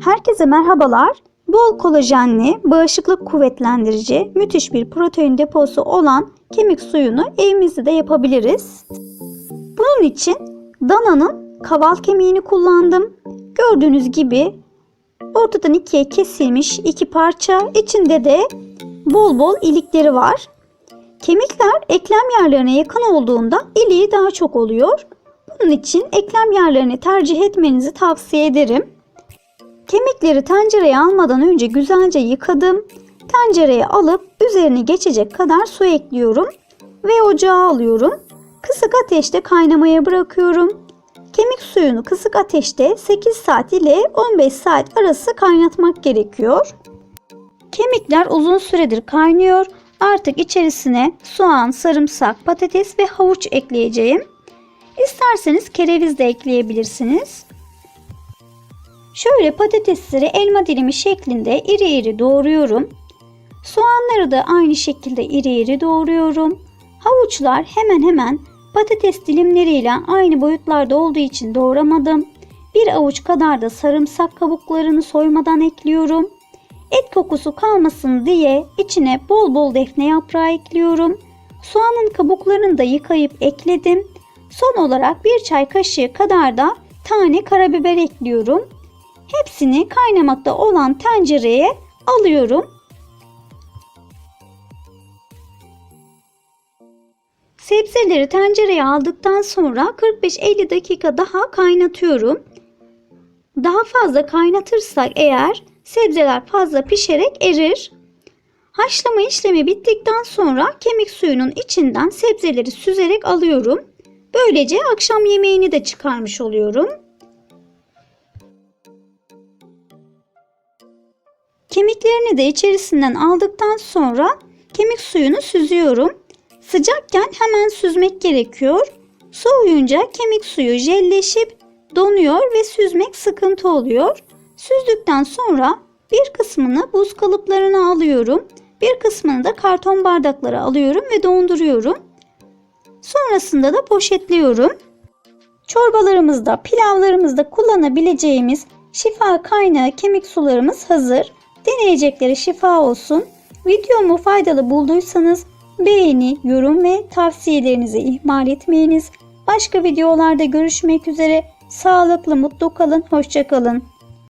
Herkese merhabalar. Bol kolajenli, bağışıklık kuvvetlendirici, müthiş bir protein deposu olan kemik suyunu evimizde de yapabiliriz. Bunun için dananın kaval kemiğini kullandım. Gördüğünüz gibi ortadan ikiye kesilmiş iki parça. İçinde de bol bol ilikleri var. Kemikler eklem yerlerine yakın olduğunda iliği daha çok oluyor. Bunun için eklem yerlerini tercih etmenizi tavsiye ederim. Kemikleri tencereye almadan önce güzelce yıkadım. Tencereye alıp üzerine geçecek kadar su ekliyorum ve ocağa alıyorum. Kısık ateşte kaynamaya bırakıyorum. Kemik suyunu kısık ateşte 8 saat ile 15 saat arası kaynatmak gerekiyor. Kemikler uzun süredir kaynıyor. Artık içerisine soğan, sarımsak, patates ve havuç ekleyeceğim. İsterseniz kereviz de ekleyebilirsiniz. Şöyle patatesleri elma dilimi şeklinde iri iri doğruyorum. Soğanları da aynı şekilde iri iri doğruyorum. Havuçlar hemen hemen patates dilimleriyle aynı boyutlarda olduğu için doğramadım. Bir avuç kadar da sarımsak kabuklarını soymadan ekliyorum. Et kokusu kalmasın diye içine bol bol defne yaprağı ekliyorum. Soğanın kabuklarını da yıkayıp ekledim. Son olarak bir çay kaşığı kadar da tane karabiber ekliyorum. Hepsini kaynamakta olan tencereye alıyorum. Sebzeleri tencereye aldıktan sonra 45-50 dakika daha kaynatıyorum. Daha fazla kaynatırsak eğer sebzeler fazla pişerek erir. Haşlama işlemi bittikten sonra kemik suyunun içinden sebzeleri süzerek alıyorum. Böylece akşam yemeğini de çıkarmış oluyorum. Kemiklerini de içerisinden aldıktan sonra kemik suyunu süzüyorum. Sıcakken hemen süzmek gerekiyor. Soğuyunca kemik suyu jelleşip donuyor ve süzmek sıkıntı oluyor. Süzdükten sonra bir kısmını buz kalıplarına alıyorum. Bir kısmını da karton bardaklara alıyorum ve donduruyorum. Sonrasında da poşetliyorum. Çorbalarımızda, pilavlarımızda kullanabileceğimiz şifa kaynağı kemik sularımız hazır. Deneyecekleri şifa olsun. Videomu faydalı bulduysanız beğeni, yorum ve tavsiyelerinizi ihmal etmeyiniz. Başka videolarda görüşmek üzere. Sağlıklı, mutlu kalın, hoşçakalın.